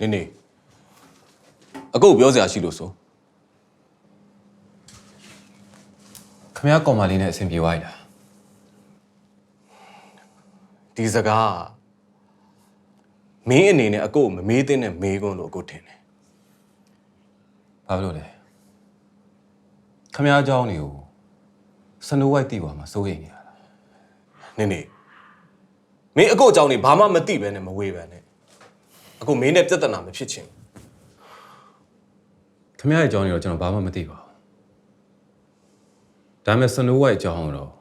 နေနေအကုတ်ပြောစရာရှိလို့ဆိုခမရကောင်မလေးနဲ့အဆင်ပြေသွားပြီလားဒီစကားကမင်းအနေနဲ့အကုတ်ကိုမမေးသင့်တဲ့မေးခွန်းလို့အကုတ်ထင်တယ်ဘာဖြစ်လို့လဲခမရအကြောင်းတွေကိုစနိုးဝိုက်တီပါမှာစိုးရိမ်နေရတာနေနေမင်းအကုတ်အကြောင်းနေဘာမှမသိပဲနဲ့မဝေးပဲနဲ့ အကုတ်မင်းနဲ့ပြဿနာမဖြစ်ချင်ဘူးခမရရဲ့အကြောင်းတွေတော့ကျွန်တော်ဘာမှမသိပါဘူးဒါပေမဲ့စနိုးဝိုက်အကြောင်းကတော့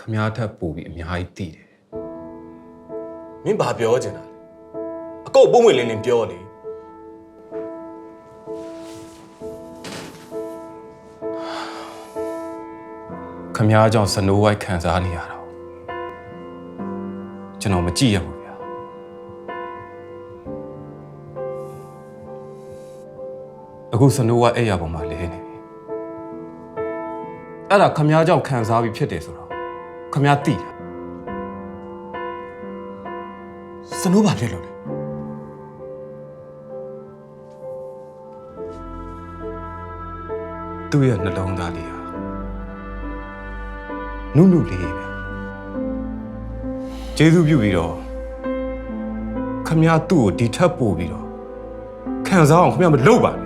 ခမရထပ်ပို့ပြီးအများကြီးသိတယ်မင်းဘာပြောချင်တာလဲအကုတ်ပုံဝင်လင်းလင်းပြောလေခမရအကြောင်းစနိုးဝိုက်ခံစားနေရတာကိုကျွန်တော်မကြည့်ရဘူး အခုစနိုးဝိုက်အဲ့ရပေါ်မှာလဲနေပြီအဲ့ဒါခမရအကြောင်းခံစားပြီးဖြစ်တယ်ဆိုတော့ခမရသိတာစနိုးဘာဖြစ်လို့လဲသူ့ရဲ့နှလုံးသားလေးဟာနုနုလေးပဲကျေးဇူးပြုပြီးတော့ခမရသူ့ကိုဒီထက်ပို့ပြီးတော့ခံစားအောင်ခမရမလုပ်ပါနဲ့